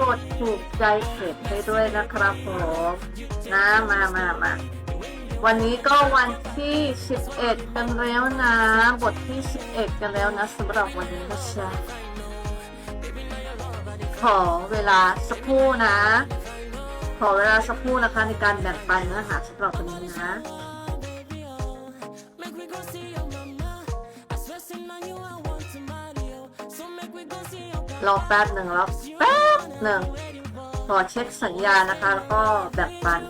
กดถูกใจเพจให้ด้วยนะครับผมนะมามามาวันนี้ก็วันที่ 11 กันแล้วนะ บทที่ 11 กันแล้วนะสำหรับวันนี้นะจ๊ะขอเวลาสักครู่นะ ขอเวลาสักครู่นะคะในการแบ่งปันเนื้อหาสำหรับวันนี้นะรอแป๊บหนึ่งแล้ว หนึ่งขอเช็คสัญญานะคะ แล้วก็แบ่งปัน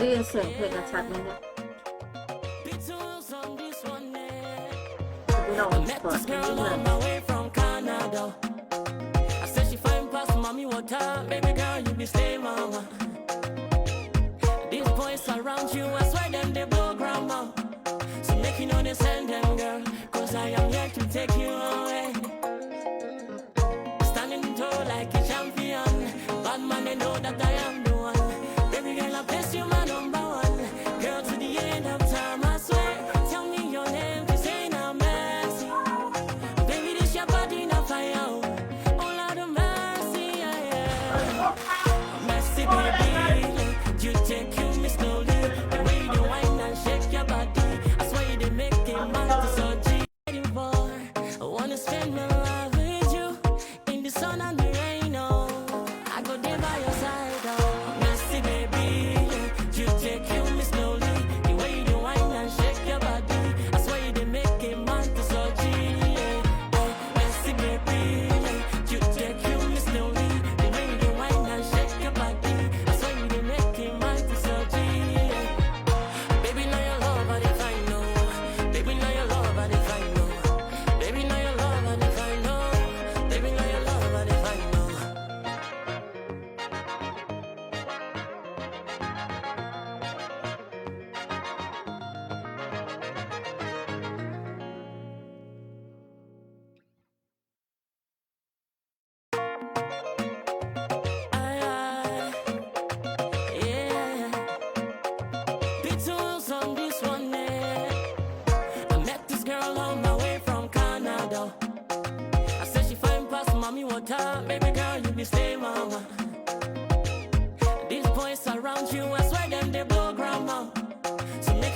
ได้ยินเสียงเพลงกันชัดไหมเนี่ย Beatles on this one, yeah. พี่น้อง Met เปิด this นิด girl นึง on my way from Canada. I said she fine past mommy water. Baby girl, you be stay mama. These boys around you, I swear them they blow grandma. So make you know they send them, girl. Cause I am here to take you away. Standing tall like a champion. Bad man, they know that I am the one. Baby girl, I bless you,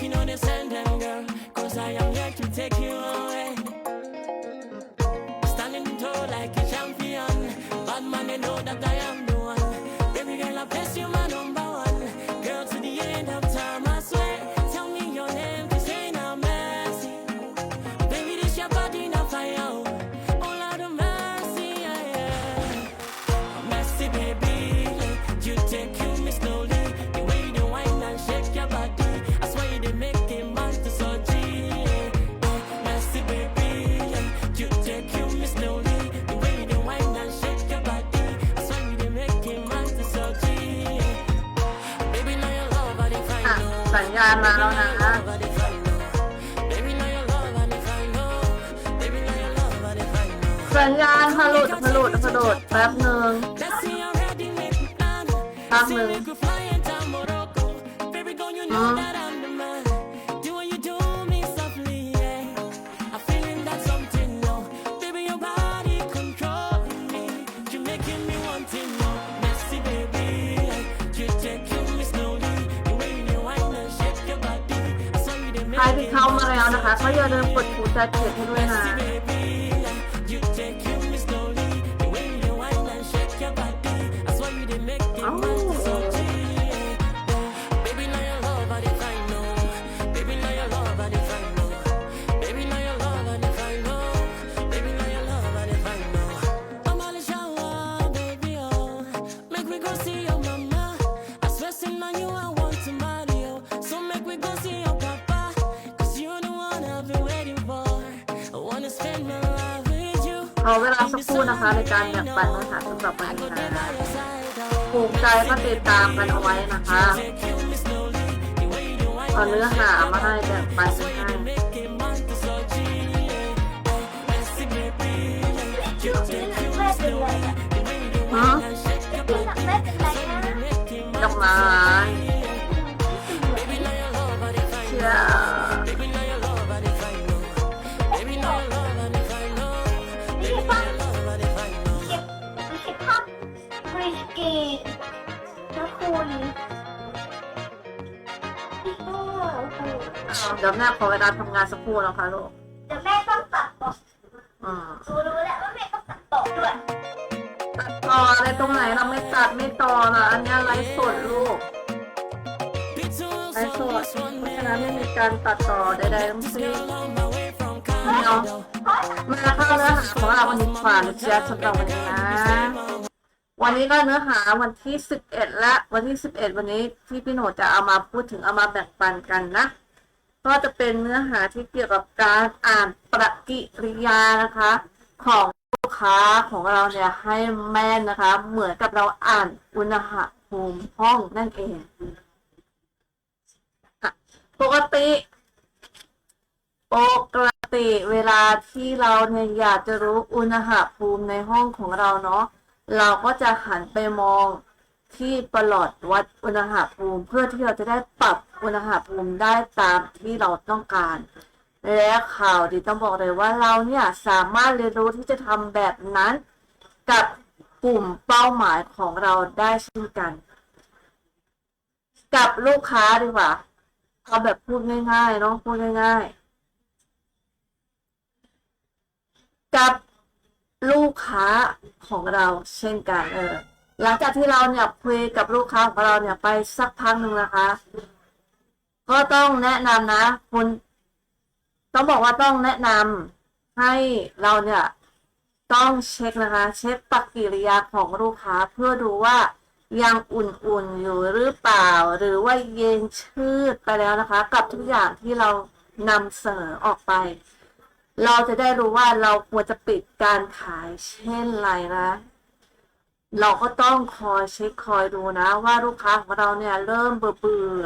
You know they send them, สัญญาณพลุดพลุดพลุดแป๊บหนึ่ง Let's see already make me plan. แป๊บ See หนึ่ง we could fly into Morocco. Baby girl, you know Huh? that I'm the man. Do what you do me softly, yeah. I'm feeling that something new. Baby, your body controlling me. You're making me want it more. Messy, baby. You take you me slowly. The way you whine and shake your body. I saw you they ใคร make ที่ it เข้ามาแล้วนะคะ ก็อย่าลืมกดถูกใจเพจให้ด้วยนะ ขอเวลาสักครู่นะคะ ในการแบ่งปันเนื้อหาสำหรับวันนี้นะภูมิใจก็ติดตามกันเอาไว้นะคะเอาเนื้อหามาให้แบ่งปันกันให้ฮะดอกไม้ ดี๋ยวแม่ขอเวลาทำงานสักครู่นะคะลูกเดี๋ยวแม่ต้องตัดต่ออืมหนูรู้แล้วว่าแม่ต้องตัดต่อด้วยตัดต่ออะไรตรงไหนเราไม่ตัดไม่ต่อละอันเนี้ยไลฟ์สดลูกไลฟ์สดเพราะฉะนั้นไม่มีการตัดต่อใดๆทั้งสิ้นเนาะมาเข้าเนื้อหาของเราวันนี้ขวานเชียร์สำหรับวันนี้นะวันนี้ก็เนื้อหาวันที่ 11 และวันที่ 11 วันนี้ที่พี่โหนดจะเอามาพูดถึงเอามาแบ่งปันกันนะ ก็จะเป็นเนื้อหาที่เกี่ยวกับการอ่านปฏิกิริยานะคะ ของลูกค้าของเราเนี่ยให้แม่นนะคะ เหมือนกับเราอ่านอุณหภูมิห้องนั่นเองปกติปกติเวลาที่เราเนี่ยอยากจะรู้อุณหภูมิในห้องของเราเนาะเราก็จะหันไปมองที่ประหลอดวัดอุณหภูมิ เพื่อที่เราจะได้ปรับ อุณหภูมิได้ตามที่เราต้องการ และข่าวดีต้องบอกเลยว่าเราเนี่ยสามารถเรียนรู้ที่จะทำแบบนั้นกับกลุ่มเป้าหมายของเราได้เช่นกัน กับลูกค้าดีกว่าเอาแบบพูดง่ายๆเนาะพูดง่าย ๆ กับลูกค้าของเราเช่นกันเออหลังจากที่เราเนี่ยคุยกับลูกค้าของเราเนี่ยไปสักพักหนึ่งนะคะ ก็ต้องแนะนำนะคุณต้องบอกว่าต้องแนะนำให้เราเนี่ยต้องเช็คนะคะ เช็คปฏิกิริยาของลูกค้าเพื่อดูว่ายังอุ่นๆอยู่หรือเปล่า หรือว่าเย็นชืดไปแล้วนะคะ กับทุกอย่างที่เรานำเสนอออกไป เราจะได้รู้ว่าเราควรจะปิดการขายเช่นไรนะ เราก็ต้องคอยเช็คคอยดูนะว่าลูกค้าของเราเนี่ยเริ่มเบื่อเบื่อ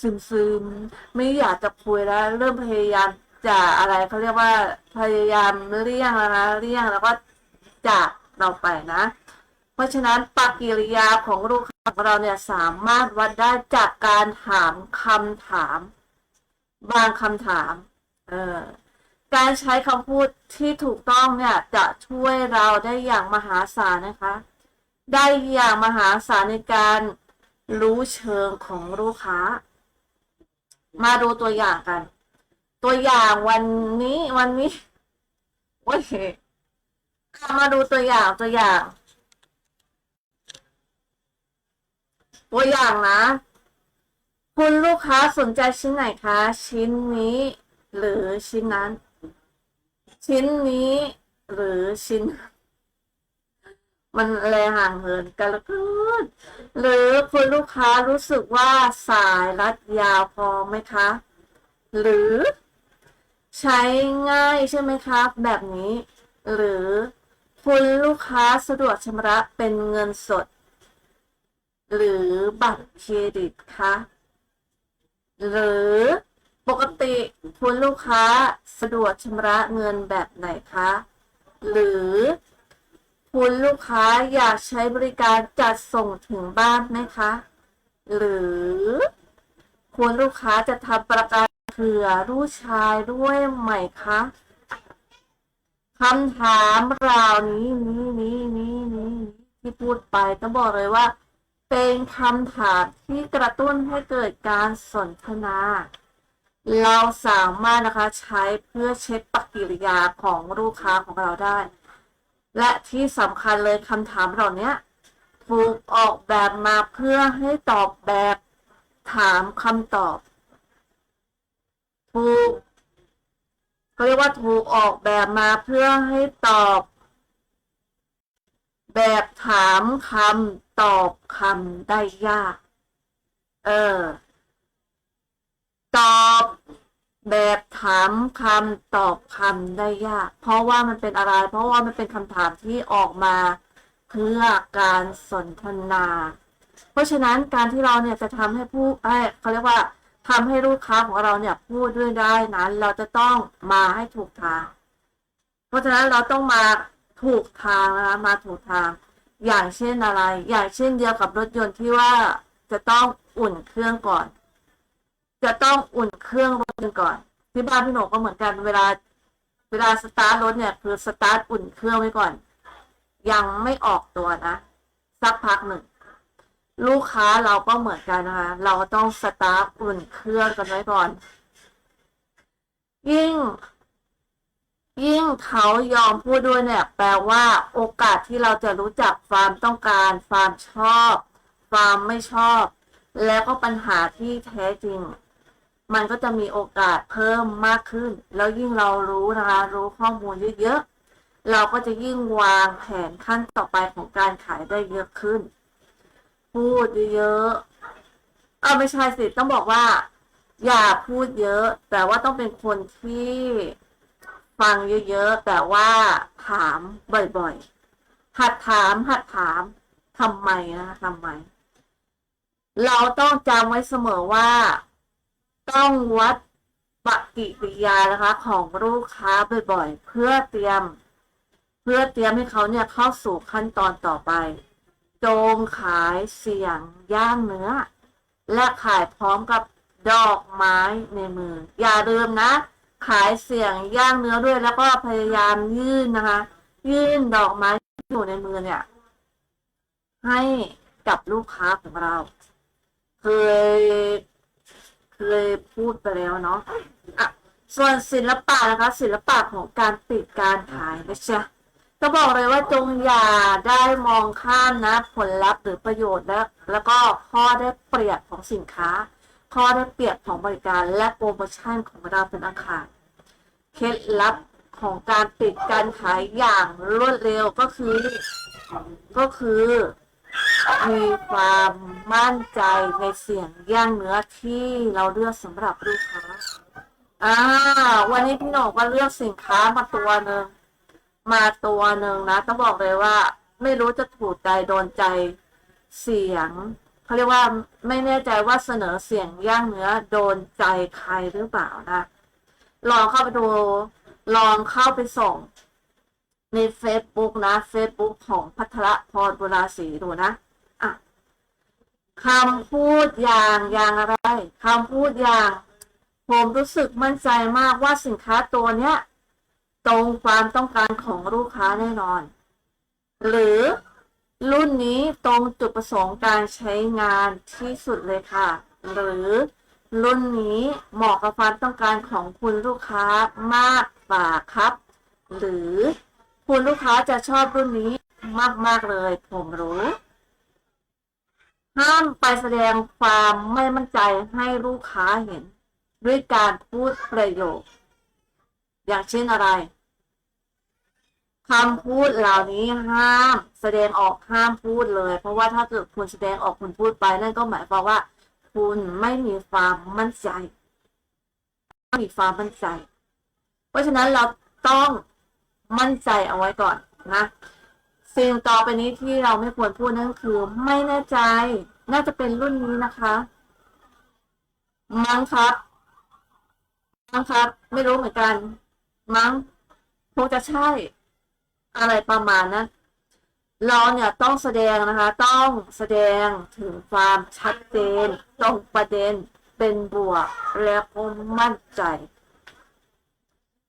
ซึมซึมไม่อยากจะคุยแล้วเริ่มพยายามจะอะไรเขาเรียกว่าพยายามเลี่ยงแล้วนะเลี่ยงแล้วก็จากเราไปนะ เพราะฉะนั้นปฏิกิริยาของลูกค้าของเราเนี่ยสามารถวัดได้จากการถามคำถาม บางคำถามเออการใช้คำพูดที่ถูกต้องเนี่ยจะช่วยเราได้อย่างมหาศาลนะคะ ได้อย่างมหาศาลในการรู้เชิงของลูกค้า มาดูตัวอย่างกัน ตัวอย่างวันนี้วันนี้โอ้ยมาดูตัวอย่างตัวอย่าง ตัวอย่างนะ คุณลูกค้าสนใจชิ้นไหนคะ ชิ้นนี้หรือชิ้นนั้น ชิ้นนี้หรือชิ้นมัน อะไรห่างเหินกันเหลือเกินหรือคุณลูกค้ารู้สึกว่าสายรัดยาวพอไหมคะ หรือใช้ง่ายใช่ไหมคะแบบนี้ หรือคุณลูกค้าสะดวกชำระเป็นเงินสด หรือบัตรเครดิตคะหรือปกติคุณลูกค้าสะดวกชำระเงินแบบไหนคะ หรือ คุณลูกค้าอยากใช้บริการจัดส่งถึงบ้านไหมคะ หรือคุณลูกค้าจะทำประกันเผื่อลูกชายด้วยไหมคะคำถามเหล่านี้นี้นี้นี้นี้ที่พูดไปต้องบอกเลยว่า เป็นคำถามที่กระตุ้นให้เกิดการสนทนา เราสามารถนะคะใช้เพื่อเช็คปฏิกิริยาของลูกค้าของเราได้ และที่สำคัญเลยคำถามเหล่านี้ถูกออกแบบมาเพื่อให้ตอบแบบถามคำตอบ ถูกเขาเรียกว่าถูกออกแบบมาเพื่อให้ตอบ แบบถามคำตอบคำได้ยาก เออ ตอบ แบบถามคำตอบคำได้ยาก เพราะว่ามันเป็นอะไร เพราะว่ามันเป็นคำถามที่ออกมาเพื่อการสนทนา เพราะฉะนั้นการที่เราเนี่ยจะทำให้ผู้เอ้เขาเรียกว่าทำให้ลูกค้าของเราเนี่ยพูดด้วยได้นั้น เราจะต้องมาให้ถูกทาง เพราะฉะนั้นเราต้องมาถูกทางนะคะมาถูกทาง อย่างเช่นอะไร อย่างเช่นเดียวกับรถยนต์ที่ว่าจะต้องอุ่นเครื่องก่อน จะต้องอุ่นเครื่อง รถยนต์ก่อน ที่บ้านพี่หนกก็เหมือนกันเวลา เวลาสตาร์ทรถเนี่ย คือสตาร์ทอุ่นเครื่องไว้ก่อน ยังไม่ออกตัวนะสักพักหนึ่งลูกค้าเราก็เหมือนกันนะคะ เราต้องสตาร์ทอุ่นเครื่องกันไว้ก่อน ยิ่ง ยิ่งเขายอมพูดด้วยเนี่ย แปลว่าโอกาสที่เราจะรู้จักความต้องการความชอบความไม่ชอบ แล้วก็ปัญหาที่แท้จริง มันก็จะมีโอกาสเพิ่มมากขึ้น แล้วยิ่งเรารู้นะคะ รู้ข้อมูลเยอะๆ เราก็จะยิ่งวางแผนขั้นต่อไปของการขายได้เยอะขึ้น พูดเยอะๆเอาไม่ใช่สิต้องบอกว่า อย่าพูดเยอะ แต่ว่าต้องเป็นคนที่ฟังเยอะๆ แต่ว่าถามบ่อยๆ หัดถาม หัดถามทำไมนะคะทำไม เราต้องจำไว้เสมอว่า ต้องวัดปฏิกิริยานะคะ ของลูกค้าบ่อยๆ เพื่อเตรียม เพื่อเตรียมให้เขาเนี่ยเข้าสู่ขั้นตอนต่อไปจงขายเสียงย่างเนื้อ และขายพร้อมกับดอกไม้ในมือ อย่าลืมนะ ขายเสียงย่างเนื้อด้วยแล้วก็พยายามยื่นนะคะ ยื่นดอกไม้ที่อยู่ในมือเนี่ย ให้กับลูกค้าของเรา เคย เคยพูดไปแล้วเนาะอะส่วนศิลปะนะคะ ศิลปะของการปิดการขายนะจ๊ะก็บอกเลยว่าจงอย่าได้มองข้ามนะ ผลลัพธ์หรือประโยชน์และแล้วก็ข้อได้เปรียบของสินค้า ข้อได้เปรียบของบริการและโปรโมชั่นของเราเป็นอาคารเคล็ดลับของการปิดการขายอย่างรวดเร็วก็คือ ก็คือ มีความมั่นใจในเสียงย่างเนื้อที่เราเลือกสำหรับลูกค้า อ่า วันนี้พี่หนกก็เลือกสินค้ามาตัวหนึ่งมาตัวหนึ่งนะต้องบอกเลยว่า ไม่รู้จะถูกใจโดนใจเสียงเขาเรียกว่าไม่แน่ใจว่าเสนอเสียงย่างเนื้อโดนใจใครหรือเปล่านะลองเข้าไปดูลองเข้าไปส่งใน Facebook นะ Facebook ของพัทรพรบุราศรีดูนะอะ คำพูดอย่างอย่างอะไรคำพูดอย่าง ผมรู้สึกมั่นใจมากว่าสินค้าตัวเนี้ย ตรงความต้องการของลูกค้าแน่นอน หรือรุ่นนี้ตรงจุดประสงค์การใช้งานที่สุดเลยค่ะ หรือรุ่นนี้เหมาะกับความต้องการของคุณลูกค้ามากกว่าครับ หรือคุณลูกค้าจะชอบรุ่นนี้มาก ๆ เลย ผมรู้ ห้ามไปแสดงความไม่มั่นใจให้ลูกค้าเห็น ด้วยการพูดประโยค อย่างเช่นอะไรคำพูดเหล่านี้ห้ามแสดงออกห้ามพูดเลย เพราะว่าถ้าเกิดคุณแสดงออกคุณพูดไปนั่นก็หมายความว่า คุณไม่มีความมั่นใจไม่มีความมั่นใจ เพราะฉะนั้นเราต้องมั่นใจเอาไว้ก่อนนะ สิ่งต่อไปนี้ที่เราไม่ควรพูดนั่นคือ ไม่แน่ใจ น่าจะเป็นรุ่นนี้นะคะมั้งครับมั้งครับ ไม่รู้เหมือนกัน มั้งคงจะใช่ อะไรประมาณนั้นเราเนี่ยต้องแสดงนะคะ ต้องแสดงถึงความชัดเจนตรงประเด็นเป็นบวก แล้วก็มั่นใจ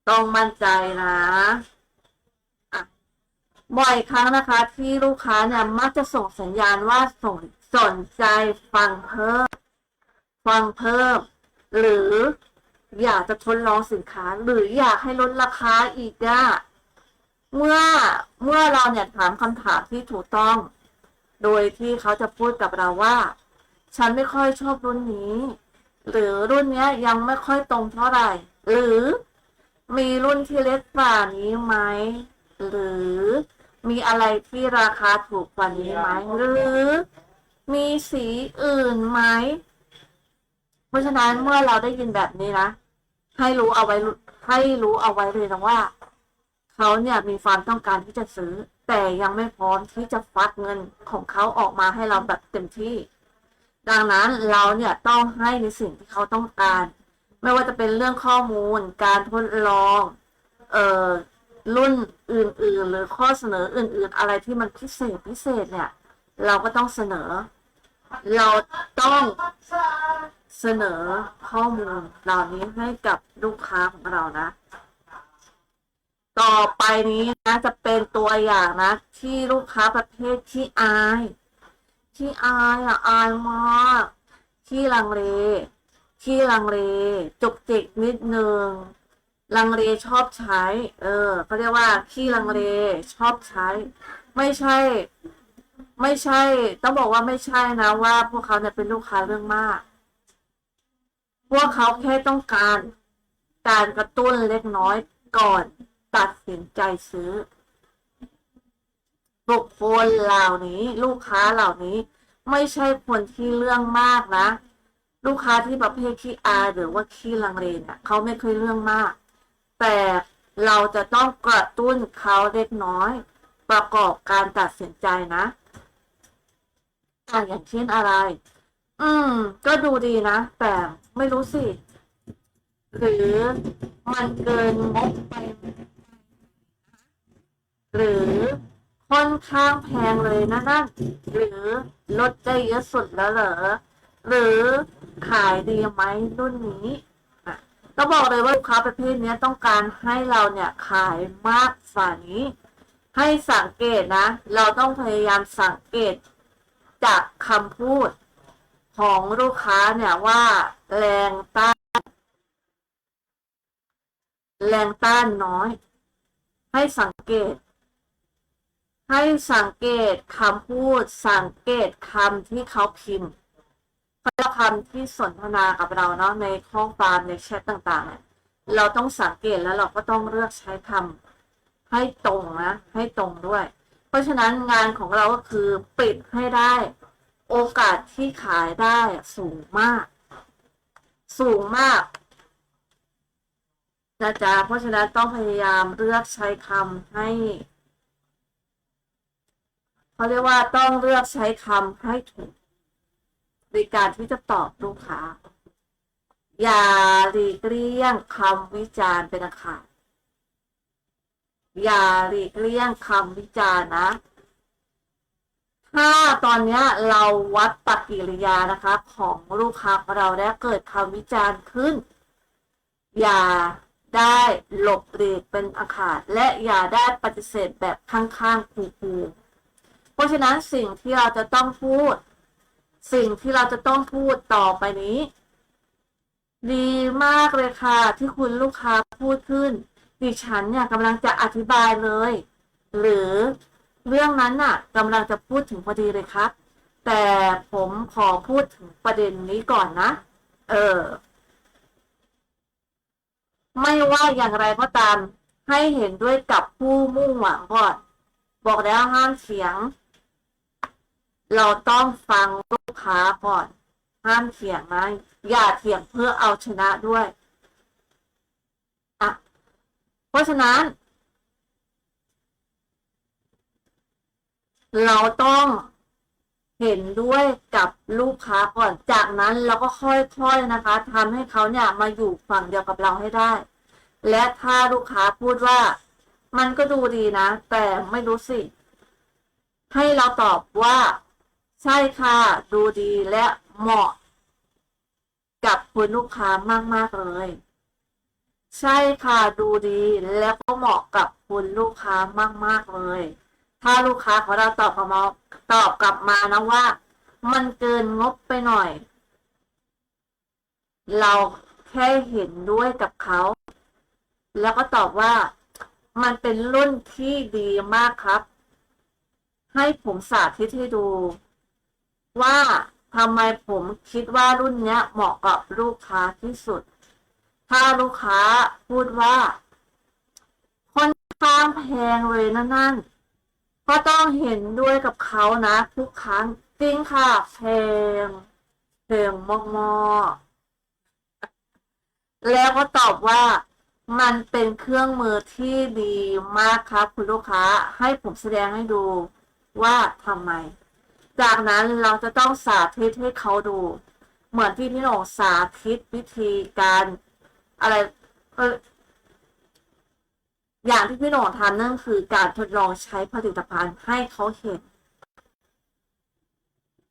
ต้องมั่นใจนะอะ บ่อยครั้งนะคะ ที่ลูกค้าเนี่ยมักจะส่งสัญญาณว่าสนสนใจฟังเพิ่ม ฟังเพิ่ม หรืออยากจะทดลองสินค้า หรืออยากให้ลดราคาอีกอะเมื่อเมื่อเราเนี่ยถามคำถามที่ถูกต้อง โดยที่เขาจะพูดกับเราว่า ฉันไม่ค่อยชอบรุ่นนี้ หรือรุ่นนี้ยยังไม่ค่อยตรงเท่าไหร่ หรือมีรุ่นที่เล็กกว่านี้ไหม หรือ มีอะไรที่ราคาถูกกว่านี้ไหมหรือ มีสีอื่นไหมเพราะฉะนั้นเมื่อเราได้ยินแบบนี้นะให้รู้เอาไว้ให้รู้เอาไว้เลยนะว่าเขาเนี่ยมีความต้องการที่จะซื้อ แต่ยังไม่พร้อมที่จะฟักเงินของเขาออกมาให้เราแบบเต็มที่ ดังนั้นเราเนี่ยต้องให้ในสิ่งที่เขาต้องการ ไม่ว่าจะเป็นเรื่องข้อมูล การทดลอง เอ่อ รุ่นอื่น ๆ หรือข้อเสนออื่น ๆ อะไรที่มันพิเศษพิเศษเนี่ย เราก็ต้องเสนอ เราต้องเสนอข้อมูลเหล่านี้ให้กับลูกค้าของเรานะ ต่อไปนี้นะจะเป็นตัวอย่างนะ ที่ลูกค้าประเภทที่อาย ที่อายอะอายมากที่ลังเลที่ลังเลจุกจิกนิดนึง ลังเลชอบใช้ เออเขาเรียกว่าขี้ลังเลชอบใช้ ไม่ใช่ ไม่ใช่ ต้องบอกว่าไม่ใช่นะว่า พวกเขาเนี่ยเป็นลูกค้าเรื่องมาก พวกเขาแค่ต้องการ การกระตุ้นเล็กน้อยก่อนตัดสินใจซื้อ บุคคลเหล่านี้ ลูกค้าเหล่านี้ ไม่ใช่คนที่เรื่องมากนะ ลูกค้าที่ประเภทขี้อายหรือว่าขี้ลังเลเนี่ยเขาไม่เคยเรื่องมาก แต่เราจะต้องกระตุ้นเขาเล็กน้อย ประกอบการตัดสินใจนะอะอย่างเช่นอะไร อืม ก็ดูดีนะ แต่ไม่รู้สิ หรือมันเกินงบไป หรือค่อนข้างแพงเลยนะนั่นหรือลดได้เยอะสุดแล้วเหรอ หรือขายดีไหมรุ่นนี้ ต้องบอกเลยว่าลูกค้าประเภทนี้ต้องการให้เราเนี่ยขายมากกว่านี้ ให้สังเกตนะ เราต้องพยายามสังเกตจากคำพูดของลูกค้าเนี่ยว่าแรงต้านแรงต้านน้อย ให้สังเกต ให้สังเกตคำพูด สังเกตคำที่เขาพิมพ์ เพราะคำที่สนทนากับเราเนาะในข้อความในแชทต่างๆเนี่ยเราต้องสังเกตแล้วเราก็ต้องเลือกใช้คำให้ตรงนะ ให้ตรงด้วย เพราะฉะนั้นงานของเราก็คือปิดให้ได้ โอกาสที่ขายได้สูงมาก สูงมากนะจ๊ะเพราะฉะนั้นต้องพยายามเลือกใช้คำให้เขาเรียกว่าต้องเลือกใช้คำให้ถูก ในการที่จะตอบลูกค้า อย่าหลีกเลี่ยงคำวิจารณ์เป็นอันขาดอย่าหลีกเลี่ยงคำวิจารณ์นะถ้าตอนนี้เราวัดปฏิกิริยานะคะ ของลูกค้าของเราแล้วเกิดคำวิจารณ์ขึ้น อย่าได้หลบหลีกเป็นอาขาดและอย่าได้ปฏิเสธแบบข้างๆคูๆเพราะฉะนั้นสิ่งที่เราจะต้องพูด สิ่งที่เราจะต้องพูดต่อไปนี้ ดีมากเลยค่ะ ที่คุณลูกค้าพูดขึ้น ดิฉันเนี่ยกำลังจะอธิบายเลย หรือเรื่องนั้นน่ะกำลังจะพูดถึงพอดีเลยครับ แต่ผมขอพูดถึงประเด็นนี้ก่อนนะ เออ ไม่ว่าอย่างไรก็ตามให้เห็นด้วยกับผู้มุ่งหวังก่อน บอกแล้วห้ามเถียง เราต้องฟังลูกค้าก่อนห้ามเถียงนะอย่าเถียงเพื่อเอาชนะด้วยอะเพราะฉะนั้น เราต้องเห็นด้วยกับลูกค้าก่อน จากนั้นเราก็ค่อยๆนะคะทำให้เขาเนี่ยมาอยู่ฝั่งเดียวกับเราให้ได้ และถ้าลูกค้าพูดว่า มันก็ดูดีนะ แต่ไม่รู้สิ ให้เราตอบว่า ใช่ค่ะ ดูดีและเหมาะ กับคุณลูกค้ามากๆเลย ใช่ค่ะ ดูดีแล้วก็เหมาะกับคุณลูกค้ามากๆเลย ถ้าลูกค้าของเราตอบกลับมาตอบกลับมานะว่า มันเกินงบไปหน่อย เราแค่เห็นด้วยกับเขา แล้วก็ตอบว่ามันเป็นรุ่นที่ดีมากครับ ให้ผมสาธิตให้ดู ว่าทำไมผมคิดว่ารุ่นเนี้ยเหมาะกับลูกค้าที่สุด ถ้าลูกค้าพูดว่าค่อนข้างแพงเลยนะนั่น ก็ต้องเห็นด้วยกับเขานะทุกครั้งจริงค่ะแพงแพงมากๆแล้วก็ตอบว่ามันเป็นเครื่องมือที่ดีมากครับ คุณลูกค้าให้ผมแสดงให้ดูว่าทำไม จากนั้นเราจะต้องสาธิตให้เขาดู เหมือนที่พี่โหน่งสาธิตวิธีการอะไรเอออย่างที่พี่โหน่งทำนั่นคือการทดลองใช้ผลิตภัณฑ์ให้เขาเห็น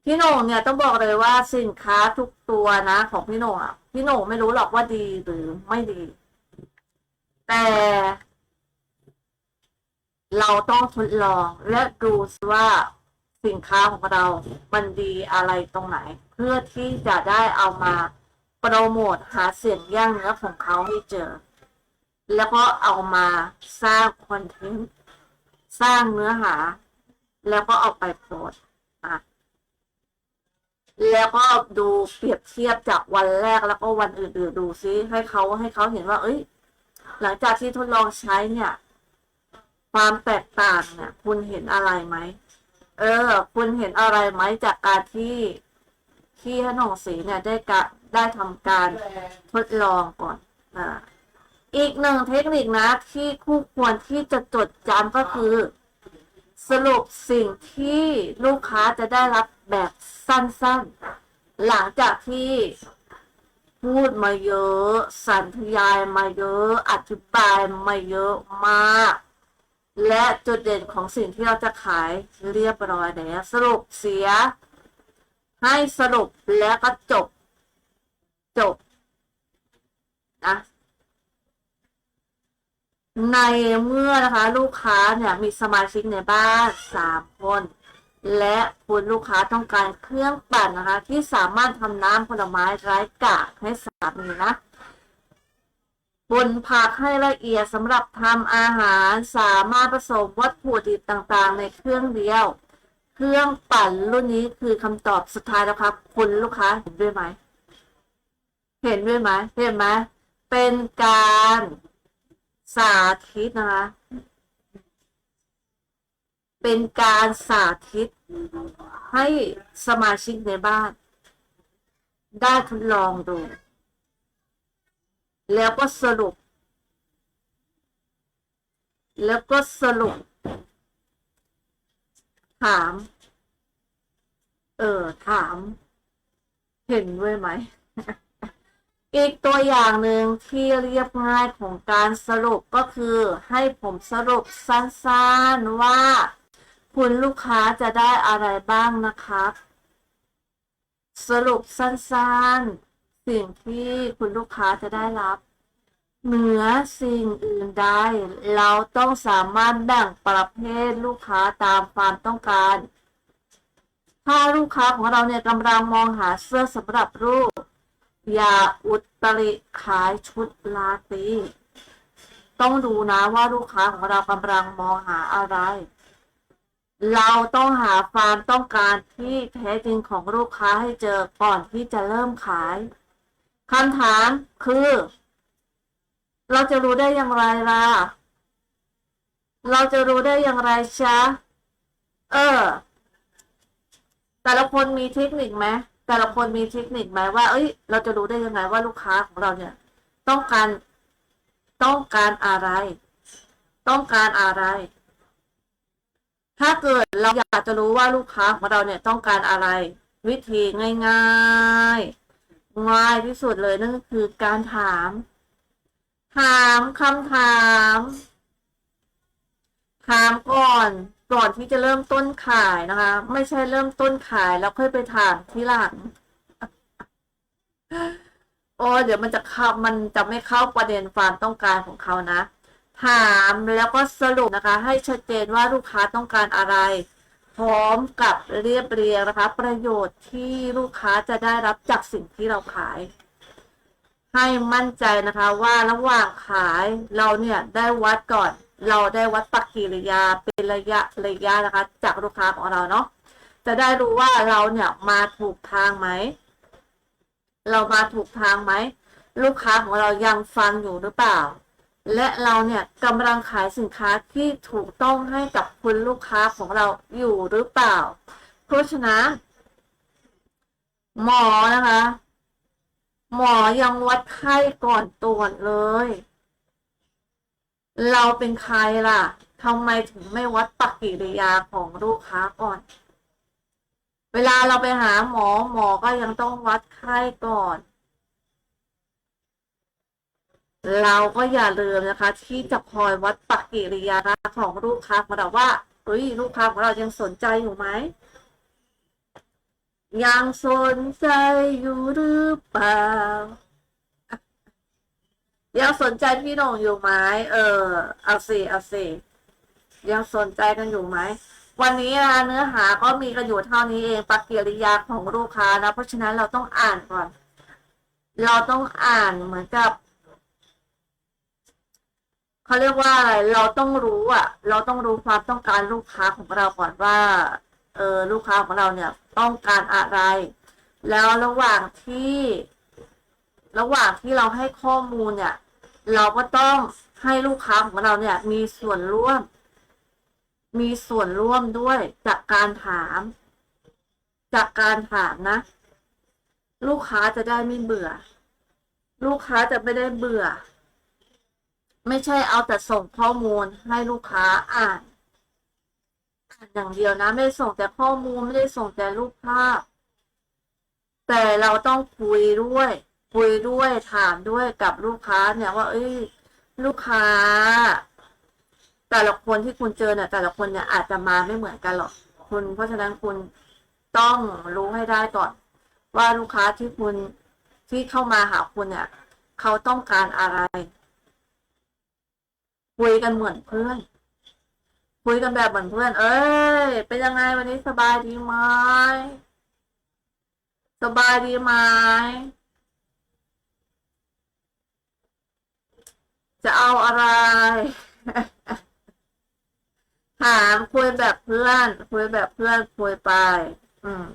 พี่โหน่งเนี่ยต้องบอกเลยว่าสินค้าทุกตัวนะ ของพี่โหน่งอะพี่โหน่งไม่รู้หรอกว่าดีหรือไม่ดี แต่ เราต้องทดลองและดูซิว่า สินค้าของเรา มันดีอะไรตรงไหน เพื่อที่จะได้เอามาโปรโมทหาเสียงย่างเนื้อของเขาให้เจอ แล้วก็เอามาสร้างคอนเทนต์สร้างเนื้อหา แล้วก็เอาไปโพสอะแล้วก็ดูเปรียบเทียบจากวันแรกแล้วก็วันอื่นๆดูซิให้เขาให้เขาเห็นว่า เอ้ย หลังจากที่ทดลองใช้เนี่ย ความแตกต่างเนี่ย คุณเห็นอะไรไหม เออ คุณเห็นอะไรไหมจากการที่ที่ขนงศรีเนี่ยได้กะได้ทำการทดลองก่อนอ่าอีกหนึ่งเทคนิคนะที่คู่ควรที่จะจดจำก็คือ สรุปสิ่งที่ลูกค้าจะได้รับแบบสั้นๆ หลังจากที่พูดมาเยอะ สันธยายมาเยอะ อธิบายมาเยอะมาก และจุดเด่นของสิ่งที่เราจะขายเรียบร้อยแล้วสรุปเสีย ให้สรุปแล้วก็จบ จบนะในเมื่อนะคะลูกค้าเนี่ยมีสมาชิกในบ้านสามคน และคุณลูกค้าต้องการเครื่องปั่นนะคะ ที่สามารถทำน้ำผลไม้ไร้กากให้สามีนะ บนผักให้ละเอียดสำหรับทำอาหารสามารถผสมวัตถุดิบต่างๆ ในเครื่องเดียว เครื่องปั่นรุ่นนี้คือคำตอบสุดท้ายแล้วครับ คุณลูกค้าเห็นด้วยไหม เห็นด้วยไหมเห็นไหมเป็นการสาธิตนะคะ เป็นการสาธิต ให้สมาชิกในบ้าน ได้ทดลองดู แล้วก็สรุป แล้วก็สรุป ถาม เออ ถาม เห็นด้วยไหม อีกตัวอย่างหนึ่งที่เรียบง่ายของการสรุปก็คือ ให้ผมสรุปสั้นๆว่า คุณลูกค้าจะได้อะไรบ้างนะครับ สรุปสั้นๆ สิ่งที่คุณลูกค้าจะได้รับ เหนือสิ่งอื่นใดเราต้องสามารถแบ่งประเภทลูกค้าตามความต้องการ ถ้าลูกค้าของเราเนี่ยกำลังมองหาเสื้อสำหรับรูป อย่าอุตริขายชุดลาตรีต้องดูนะว่าลูกค้าของเรากำลังมองหาอะไร เราต้องหาความต้องการที่แท้จริงของลูกค้าให้เจอก่อนที่จะเริ่มขาย คำถามคือ เราจะรู้ได้อย่างไรล่ะ เราจะรู้ได้อย่างไรชะเออ แต่ละคนมีเทคนิคไหมแต่ละคนมีเทคนิคไหมว่า เอ้ย เราจะรู้ได้ยังไงว่าลูกค้าของเราเนี่ย ต้องการต้องการอะไร ต้องการอะไร ถ้าเกิดเราอยากจะรู้ว่าลูกค้าของเราเนี่ยต้องการอะไร วิธีง่าย ๆ ง่ายที่สุดเลยนั่นก็คือการถาม ถามคำถาม ถามก่อนก่อนที่จะเริ่มต้นขายนะคะ ไม่ใช่เริ่มต้นขายแล้วค่อยไปถามทีหลังโอ้เดี๋ยวมันจะเข้ามันจะไม่เข้าประเด็นความต้องการของเขานะ ถามแล้วก็สรุปนะคะ ให้ชัดเจนว่าลูกค้าต้องการอะไร พร้อมกับเรียบเรียงนะคะ ประโยชน์ที่ลูกค้าจะได้รับจากสิ่งที่เราขาย ให้มั่นใจนะคะว่าระหว่างขายเราเนี่ยได้วัดก่อน เราได้วัดปฏิกิริยาเป็นระยะระยะนะคะ จากลูกค้าของเราเนาะจะได้รู้ว่าเราเนี่ยมาถูกทางไหม เรามาถูกทางไหม ลูกค้าของเรายังฟังอยู่หรือเปล่า และเราเนี่ยกำลังขายสินค้าที่ถูกต้องให้กับคุณลูกค้าของเราอยู่หรือเปล่า เพราะฉะนั้นหมอนะคะ หมอยังวัดไข้ก่อนตรวจเลย เราเป็นใครล่ะทำไมถึงไม่วัดปฏิกิริยาของลูกค้าก่อน เวลาเราไปหาหมอหมอก็ยังต้องวัดไข้ก่อน เราก็อย่าลืมนะคะ ที่จะคอยวัดปฏิกิริยาของลูกค้าของเราว่าเฮ้ยลูกค้าของเรายังสนใจอยู่ไหมยังสนใจอยู่หรือเปล่ายังสนใจพี่หน่งอยู่ไหมเออเอาสิเอาสิยังสนใจกันอยู่ไหมวันนี้นะเนื้อหาก็มีกันอยู่เท่านี้เองปฏิกิริยาของลูกค้านะเพราะฉะนั้นเราต้องอ่านก่อน เราต้องอ่านเหมือนกับ เขาเรียกว่าอะไรเราต้องรู้อะ เราต้องรู้ความต้องการลูกค้าของเราก่อนว่า เออลูกค้าของเราเนี่ยต้องการอะไร แล้วระหว่างที่ ระหว่างที่เราให้ข้อมูลเนี่ย เราก็ต้องให้ลูกค้าของเราเนี่ย มีส่วนร่วม มีส่วนร่วมด้วยจากการถาม จากการถามนะ ลูกค้าจะได้ไม่เบื่อ ลูกค้าจะไม่ได้เบื่อ ไม่ใช่เอาแต่ส่งข้อมูลให้ลูกค้าอ่านอ่านอย่างเดียวนะ ไม่ได้ส่งแต่ข้อมูลไม่ได้ส่งแต่รูปภาพ แต่เราต้องคุยด้วย คุยด้วยถามด้วยกับลูกค้าเนี่ยว่า เอ้ย ลูกค้า แต่ละคนที่คุณเจอเนี่ยแต่ละคนเนี่ยอาจจะมาไม่เหมือนกันหรอกคุณ เพราะฉะนั้นคุณต้องรู้ให้ได้ก่อน ว่าลูกค้าที่คุณที่เข้ามาหาคุณเนี่ย เขาต้องการอะไร คุยกันเหมือนเพื่อน คุยกันแบบเหมือนเพื่อน เอ้ย เป็นยังไงวันนี้สบายดีไหมสบายดีไหมจะเอาอะไร ถามคุยแบบเพื่อน คุยแบบเพื่อนคุยไป อืม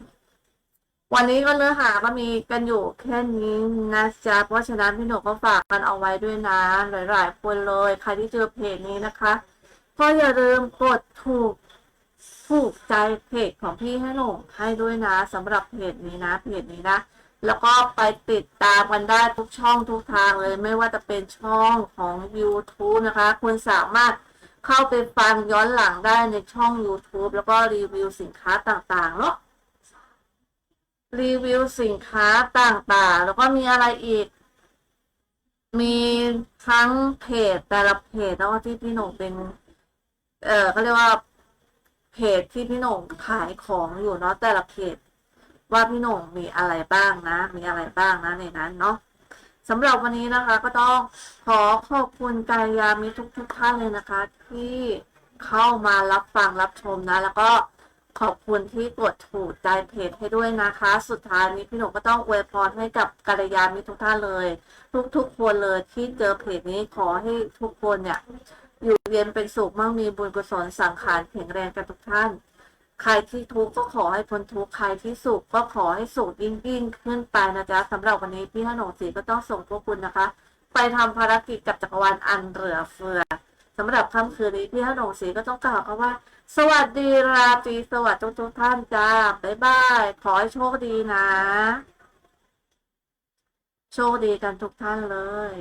วันนี้ก็เนื้อหาก็มีกันอยู่แค่นี้นะจ๊ะเพราะฉะนั้นพี่หนูก็ฝากกันเอาไว้ด้วยนะ หลายๆคนเลยใครที่เจอเพจนี้นะคะ ก็อย่าลืมกดถูกถูกใจเพจของพี่ให้หนูให้ด้วยนะสำหรับเพจนี้นะเพจนี้นะ แล้วก็ไปติดตามกันได้ทุกช่องทุกทางเลย ไม่ว่าจะเป็นช่องของ YouTube นะคะ คุณสามารถเข้าไปฟังย้อนหลังได้ในช่อง YouTube แล้วก็รีวิวสินค้าต่างๆเนาะ รีวิวสินค้าต่างๆ แล้วก็มีอะไรอีก มีทั้งเพจแต่ละเพจแล้วก็ที่พี่หนุ่มเป็น เออเขาเรียกว่าเพจที่พี่หนุ่มขายของอยู่เนาะแต่ละเพจว่าพี่หนุ่มมีอะไรบ้างนะ มีอะไรบ้างนะในนั้นเนาะสำหรับวันนี้นะคะ ก็ต้องขอขอบคุณกายามิทุกทุกท่านเลยนะคะ ที่เข้ามารับฟังรับชมนะ แล้วก็ ขอบคุณที่กดถูกใจเพจให้ด้วยนะคะ สุดท้ายนี้พี่หนุ่มก็ต้องอวยพรให้กับกายยามิทุกท่านเลย ทุกๆคนเลยที่เจอเพจนี้ขอให้ทุกคนเนี่ย อยู่เย็นเป็นสุขมั่งมีบุญกุศลสังขารแข็งแรงกันทุกท่าน ใครที่ทุกข์ก็ขอให้พ้นทุกข์ใครที่สุขก็ขอให้สุขยิ่งยิ่งขึ้นไปนะจ๊ะสำหรับวันนี้พี่ขนมศรีก็ต้องส่งพวกคุณนะคะ ไปทำภารกิจกับจักรวาลอันเหลือเฟือสำหรับค่ำคืนนี้พี่ขนมศรีก็ต้องกล่าวคำว่า สวัสดีราตรีสวัสดีทุกท่านจ้าบ๊ายบาย ขอให้โชคดีนะ โชคดีกันทุกท่านเลย